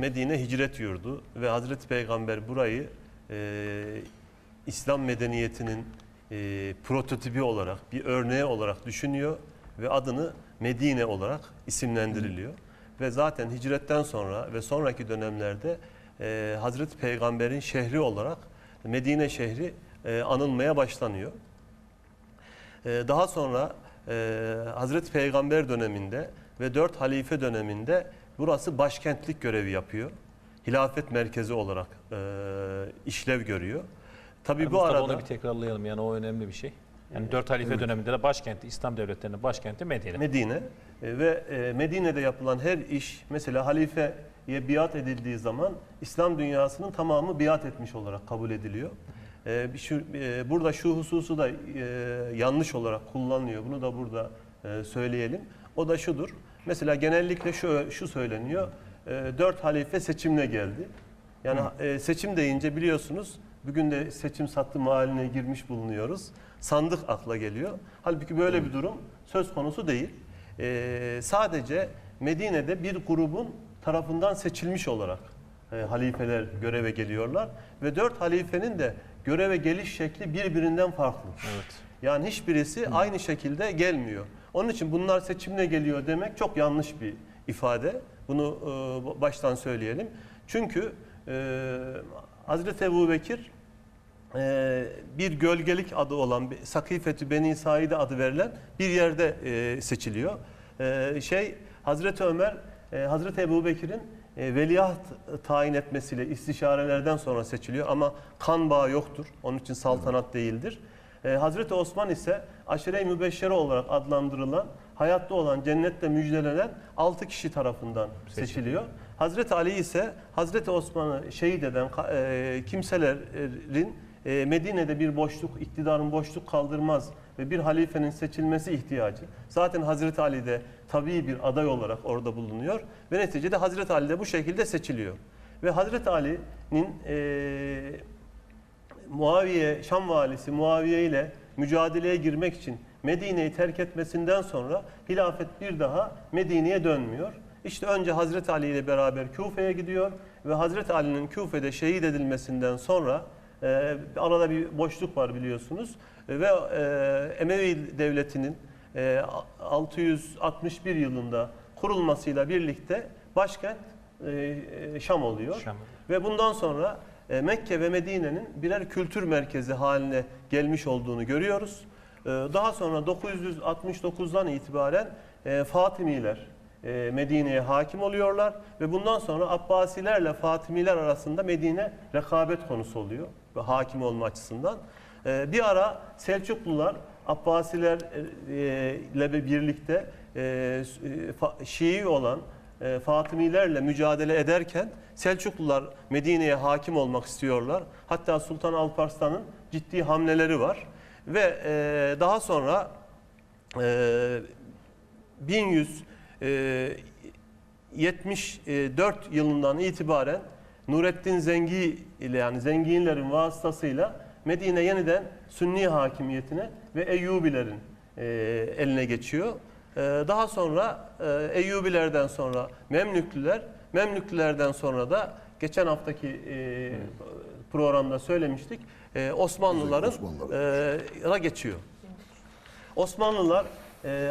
Medine hicret yurdu ve Hazreti Peygamber burayı e, İslam medeniyetinin e, prototipi olarak, bir örneği olarak düşünüyor ve adını Medine olarak isimlendiriliyor. Ve zaten hicretten sonra ve sonraki dönemlerde e, Hazreti Peygamber'in şehri olarak Medine şehri e, anılmaya başlanıyor. Ee, Daha sonra e, Hazreti Peygamber döneminde ve dört halife döneminde burası başkentlik görevi yapıyor. Hilafet merkezi olarak e, işlev görüyor. Tabii Yani bu Mustafa arada onu bir tekrarlayalım yani o önemli bir şey. Yani dört halife döneminde de başkenti, İslam devletlerinin başkenti Medine. Medine e, ve e, Medine'de yapılan her iş mesela halifeye biat edildiği zaman İslam dünyasının tamamı biat etmiş olarak kabul ediliyor. E, burada şu hususu da yanlış olarak kullanılıyor. Bunu da burada söyleyelim. O da şudur. Mesela genellikle şu şu söyleniyor. E, dört halife seçimle geldi. Yani e, seçim deyince biliyorsunuz bugün de seçim sattım haline girmiş bulunuyoruz. Sandık akla geliyor. Halbuki böyle bir durum söz konusu değil. E, sadece Medine'de bir grubun tarafından seçilmiş olarak e, halifeler göreve geliyorlar ve dört halifenin de göreve geliş şekli birbirinden farklı. Evet. Yani hiçbirisi aynı şekilde gelmiyor. Onun için bunlar seçimle geliyor demek çok yanlış bir ifade. Bunu e, baştan söyleyelim. Çünkü e, Hazreti Ebu Bekir e, bir gölgelik adı olan Sakifetü Beni Saide adı verilen bir yerde e, seçiliyor. E, şey Hazreti Ömer e, Hazreti Ebu Bekir'in e, veliaht tayin etmesiyle istişarelerden sonra seçiliyor ama kan bağı yoktur. Onun için saltanat değildir. E, Hazreti Osman ise aşire-i mübeşşere olarak adlandırılan, hayatta olan, cennetle müjdelenen 6 kişi tarafından seçiliyor. Hazreti Ali ise Hazreti Osman'ı şehit eden e, kimselerin e, Medine'de bir boşluk, iktidarın boşluk kaldırmaz ve bir halifenin seçilmesi ihtiyacı. Zaten Hazreti Ali de tabii bir aday olarak orada bulunuyor ve neticede Hazreti Ali de bu şekilde seçiliyor. Ve Hazreti Ali'nin e, Muaviye, Şam valisi Muaviye ile mücadeleye girmek için Medine'yi terk etmesinden sonra hilafet bir daha Medine'ye dönmüyor. İşte önce Hazreti Ali ile beraber Küfe'ye gidiyor ve Hazreti Ali'nin Küfe'de şehit edilmesinden sonra e, arada bir boşluk var biliyorsunuz E, ve e, Emevi devletinin e, 661 yılında kurulmasıyla birlikte başkent e, e, Şam oluyor. Şam. Ve bundan sonra Mekke ve Medine'nin birer kültür merkezi haline gelmiş olduğunu görüyoruz. E, Daha sonra 969'dan itibaren e, Fatimiler e, Medine'ye hakim oluyorlar ve bundan sonra Abbasilerle Fatimiler arasında Medine rekabet konusu oluyor ve hakim olma açısından. E, Bir ara Selçuklular Abbasiler e, ile birlikte e, Şii olan e, Fatimilerle mücadele ederken Selçuklular Medine'ye hakim olmak istiyorlar. Hatta Sultan Alparslan'ın ciddi hamleleri var. Ve e, daha sonra e, 1174 yılından itibaren Nurettin Zengi ile yani Zenginlerin vasıtasıyla Medine yeniden Sünni hakimiyetine ve Eyyubilerin e, eline geçiyor. E, daha sonra e, Eyyubilerden sonra Memlüklüler, Memlüklülerden sonra da geçen haftaki e, programda söylemiştik e, Osmanlıların Osmanlılar. e, geçiyor. Osmanlılar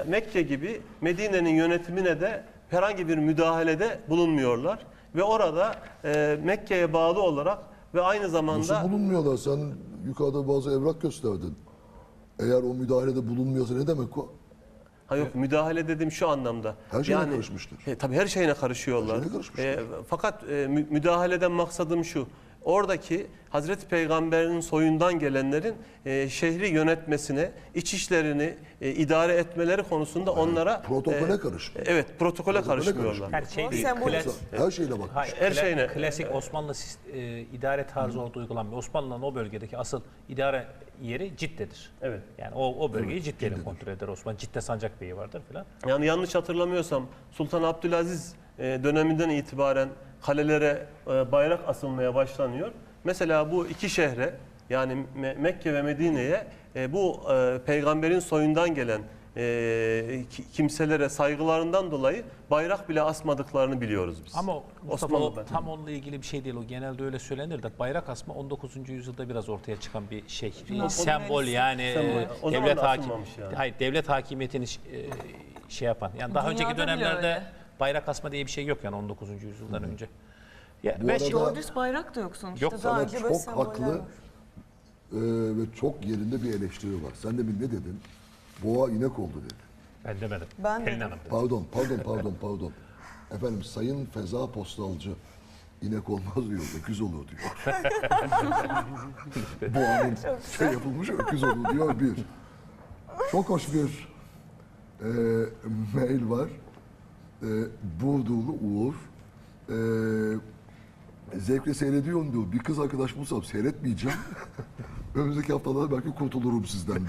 Mekke gibi Medine'nin yönetimine de herhangi bir müdahalede bulunmuyorlar ve orada Mekke'ye bağlı olarak ve aynı zamanda Nasıl bulunmuyorlar? Sen yukarıda bazı evrak gösterdin. Eğer o müdahalede bulunmuyorsa ne demek o? Ha yok müdahale dedim şu anlamda. Her şeyine karışmıştır. E, tabii her şeyine karışıyorlar. Her şeyine karışmışlar. E, fakat e, mü- müdahaleden maksadım şu. Oradaki Hazreti Peygamber'in soyundan gelenlerin e, şehri yönetmesine, iç işlerini e, idare etmeleri konusunda onlara protokole e, karışmıyor. Evet, protokole, Protokole karışmıyorlar. Her şey Klas- Her şeyine bak. Hayır, Her şeyine- klasik Osmanlı e, idare tarzı orada uygulanmıyor. Osmanlı'nın o bölgedeki asıl idare yeri Cidde'dir. Evet. Yani o, o bölgeyi Cidde'yle kontrol eder Osman. Cidde Sancak Bey'i vardır filan. Yani yanlış hatırlamıyorsam Sultan Abdülaziz e, döneminden itibaren kalelere e, bayrak asılmaya başlanıyor. Mesela bu iki şehre yani Me- Mekke ve Medine'ye e, bu peygamberin soyundan gelen e, ki- kimselere saygılarından dolayı bayrak bile asmadıklarını biliyoruz biz. Ama Mustafa o tam onunla ilgili bir şey değil. O genelde öyle söylenir de bayrak asma 19. yüzyılda biraz ortaya çıkan bir şey. Bir sembol yani Sembol. e, devlet hakim. yani. Hayır, devlet hakimiyetini e, şey yapan. Yani daha Dünyada önceki dönemlerde bayrak asma diye bir şey yok yani 19. yüzyıldan önce. Ya Bu arada- Doğru bayrak da yok sonuçta. Yok, Daha Sana önce böyle çok haklı e, ve çok yerinde bir eleştiri var. Sen de ne dedin? Boğa inek oldu dedi. ben demedim. Ben Pelin dedim. Hanım dedi. Pardon, pardon, pardon, pardon. Efendim Sayın Feza Postalcı inek olmaz diyor, öküz olur diyor. Boğanın şey yapılmış öküz olur diyor bir. Çok hoş bir e, mail var. E, Burdurlu Uğur. E, zevkle seyrediyorum diyor. Bir kız arkadaş bulsam seyretmeyeceğim. Önümüzdeki haftalarda belki kurtulurum sizden diyor.